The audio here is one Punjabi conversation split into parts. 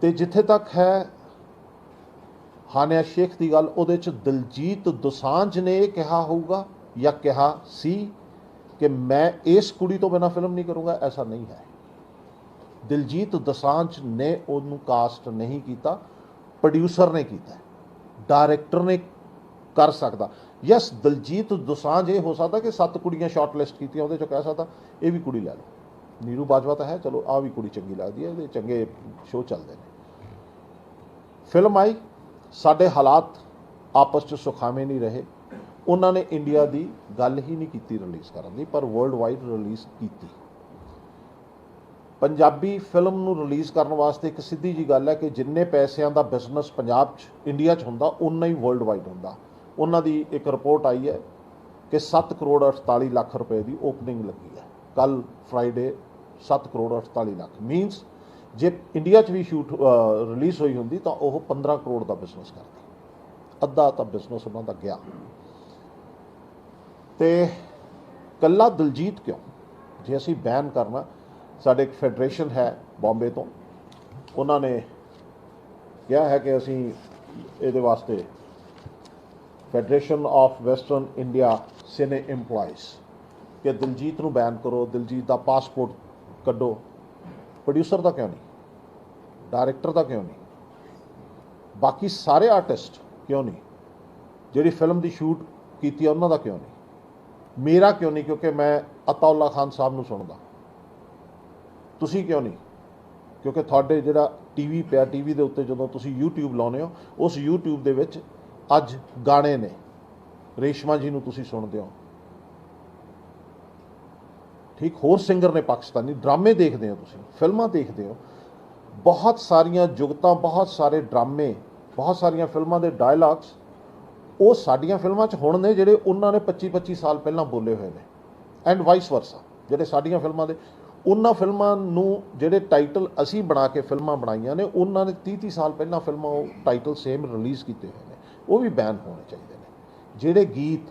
ਤੇ ਜਿੱਥੇ ਤੱਕ ਹੈ, ਹਾਨਿਆ ਸ਼ੇਖ ਦੀ ਗੱਲ, ਉਹਦੇ ਚ ਦਿਲਜੀਤ ਦੋਸਾਂਝ ਨੇ ਇਹ ਕਿਹਾ ਹੋਊਗਾ ਜਾਂ ਕਿਹਾ ਸੀ ਕਿ ਮੈਂ ਇਸ ਕੁੜੀ ਤੋਂ ਬਿਨਾ ਫਿਲਮ ਨਹੀਂ ਕਰੂੰਗਾ, ਐਸਾ ਨਹੀਂ ਹੈ। ਦਿਲਜੀਤ ਦੋਸਾਂਝ ਨੇ ਉਹਨੂੰ ਕਾਸਟ ਨਹੀਂ ਕੀਤਾ ਪ੍ਰੋਡਿਊਸਰ ਨੇ ਕੀਤਾ ਡਾਇਰੈਕਟਰ ਨੇ ਕਰ ਸਕਦਾ। ਯੈਸ ਦਿਲਜੀਤ ਦੋਸਾਂਝ ਇਹ ਹੋ ਸਕਦਾ ਕਿ ਸੱਤ ਕੁੜੀਆਂ ਸ਼ਾਰਟਲਿਸਟ ਕੀਤੀਆਂ, ਉਹਦੇ ਚੋਂ ਕਹਿ ਸਕਦਾ, ਇਹ ਵੀ ਕੁੜੀ ਲੈ ਲਓ। ਨੀਰੂ ਬਾਜਵਾ ਤਾਂ ਹੈ, ਚਲੋ ਆ ਵੀ ਕੁੜੀ ਚੰਗੀ ਲੱਗਦੀ ਹੈ, ਇਹਦੇ ਚੰਗੇ ਸ਼ੋਅ ਚੱਲਦੇ ਨੇ। ਫਿਲਮ ਆਈ, ਸਾਡੇ ਹਾਲਾਤ ਆਪਸ 'ਚ ਸੁਖਾਵੇਂ ਨਹੀਂ ਰਹੇ। ਉਹਨਾਂ ਨੇ ਇੰਡੀਆ ਦੀ ਗੱਲ ਹੀ ਨਹੀਂ ਕੀਤੀ ਰਿਲੀਜ਼ ਕਰਨ ਦੀ, ਪਰ ਵਰਲਡ ਵਾਈਡ ਰਿਲੀਜ਼ ਕੀਤੀ। ਪੰਜਾਬੀ ਫਿਲਮ ਨੂੰ ਰਿਲੀਜ਼ ਕਰਨ ਵਾਸਤੇ ਇੱਕ ਸਿੱਧੀ ਜੀ ਗੱਲ ਹੈ ਕਿ ਜਿੰਨੇ ਪੈਸਿਆਂ ਦਾ ਬਿਜ਼ਨਸ ਪੰਜਾਬ 'ਚ, ਇੰਡੀਆ 'ਚ ਹੁੰਦਾ ਉਨਾ ਹੀ ਵਰਲਡ ਵਾਈਡ ਹੁੰਦਾ। ਉਹਨਾਂ ਦੀ ਇੱਕ ਰਿਪੋਰਟ ਆਈ ਹੈ ਕਿ 7 ਕਰੋੜ 48 ਲੱਖ ਰੁਪਏ ਦੀ ਓਪਨਿੰਗ ਲੱਗੀ ਹੈ। ਕੱਲ ਫਰਾਈਡੇ 7 ਕਰੋੜ 48 ਲੱਖ। ਮੀਨਸ ਜੇ ਇੰਡੀਆ 'ਚ ਵੀ ਸ਼ੂਟ ਰਿਲੀਜ਼ ਹੋਈ ਹੁੰਦੀ ਤਾਂ ਉਹ 15 ਕਰੋੜ ਦਾ ਬਿਜ਼ਨਸ ਕਰਦੀ। ਅੱਧਾ ਤਾਂ ਬਿਜ਼ਨਸ ਉਹਨਾਂ ਦਾ ਗਿਆ। ਤੇ ਕੱਲਾ ਦਿਲਜੀਤ ਕਿਉਂ? ਜੇ ਅਸੀਂ ਬੈਨ ਕਰਨਾ, ਸਾਡੇ ਇੱਕ ਫੈਡਰੇਸ਼ਨ ਹੈ ਬੰਬੇ ਤੋਂ। ਉਹਨਾਂ ਨੇ ਕਿਹਾ ਹੈ ਕਿ ਅਸੀਂ ਇਹਦੇ ਵਾਸਤੇ federation of western India cine EMPLOYEES, ਕਿ ਦਿਲਜੀਤ ਨੂੰ ਬੈਨ ਕਰੋ। ਦਿਲਜੀਤ ਦਾ ਪਾਸਪੋਰਟ ਕੱਢੋ। ਪ੍ਰੋਡਿਊਸਰ ਦਾ ਕਿਉਂ ਨਹੀਂ? ਡਾਇਰੈਕਟਰ ਦਾ ਕਿਉਂ ਨਹੀਂ? ਬਾਕੀ ਸਾਰੇ ਆਰਟਿਸਟ ਕਿਉਂ ਨਹੀਂ? ਜਿਹੜੀ ਫਿਲਮ ਦੀ ਸ਼ੂਟ ਕੀਤੀ ਹੈ ਉਹਨਾਂ ਦਾ ਕਿਉਂ ਨਹੀਂ? ਮੇਰਾ ਕਿਉਂ ਨਹੀਂ? ਕਿਉਂਕਿ ਮੈਂ ਅਤਾਉਲਾ ਖਾਨ ਸਾਹਿਬ ਨੂੰ ਸੁਣਦਾ। ਤੁਸੀਂ ਕਿਉਂ ਨਹੀਂ? ਕਿਉਂਕਿ ਤੁਹਾਡੇ ਜਿਹੜਾ ਟੀਵੀ ਪਿਆ ਟੀਵੀ ਦੇ ਉੱਤੇ ਜਦੋਂ ਤੁਸੀਂ YouTube ਲਾਉਨੇ ਹੋ, ਉਸ YouTube ਦੇ ਵਿੱਚ ਅੱਜ ਗਾਣੇ ਨੇ। ਰੇਸ਼ਮਾ ਜੀ ਨੂੰ ਤੁਸੀਂ ਸੁਣਦੇ ਹੋ। ਠੀਕ, ਹੋਰ ਸਿੰਗਰ ਨੇ ਪਾਕਿਸਤਾਨੀ ਡਰਾਮੇ ਦੇਖਦੇ ਹੋ ਤੁਸੀਂ, ਫਿਲਮਾਂ ਦੇਖਦੇ ਹੋ, ਬਹੁਤ ਸਾਰੀਆਂ ਜੁਗਤਾਂ, ਬਹੁਤ ਸਾਰੇ ਡਰਾਮੇ, ਬਹੁਤ ਸਾਰੀਆਂ ਫਿਲਮਾਂ ਦੇ ਡਾਇਲੌਗਸ ਉਹ ਸਾਡੀਆਂ ਫਿਲਮਾਂ 'ਚ ਹੁਣ ਨੇ ਜਿਹੜੇ ਉਹਨਾਂ ਨੇ 25 25 ਸਾਲ ਪਹਿਲਾਂ ਬੋਲੇ ਹੋਏ ਨੇ ਐਂਡ ਵਾਈਸ ਵਰਸਾ ਜਿਹੜੇ ਸਾਡੀਆਂ ਫਿਲਮਾਂ ਦੇ, ਉਹਨਾਂ ਫਿਲਮਾਂ ਨੂੰ ਜਿਹੜੇ ਟਾਈਟਲ ਅਸੀਂ ਬਣਾ ਕੇ ਫਿਲਮਾਂ ਬਣਾਈਆਂ ਨੇ, ਉਹਨਾਂ ਨੇ 30 30 ਸਾਲ ਪਹਿਲਾਂ ਫਿਲਮਾਂ ਉਹ ਟਾਈਟਲ ਸੇਮ ਰਿਲੀਜ਼ ਕੀਤੇ ਹੋਏ ਨੇ, ਉਹ ਵੀ ਬੈਨ ਹੋਣੇ ਚਾਹੀਦੇ ਨੇ, ਜਿਹੜੇ ਗੀਤ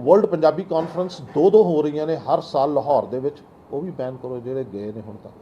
ਵਰਲਡ ਪੰਜਾਬੀ ਕਾਨਫਰੰਸ ਦੋ ਦੋ ਹੋ ਰਹੀਆਂ ਨੇ ਹਰ ਸਾਲ ਲਾਹੌਰ ਦੇ ਵਿੱਚ। ਉਹ ਵੀ ਬੈਨ ਕਰੋ, ਜਿਹੜੇ ਗਏ ਨੇ ਹੁਣ ਤੱਕ।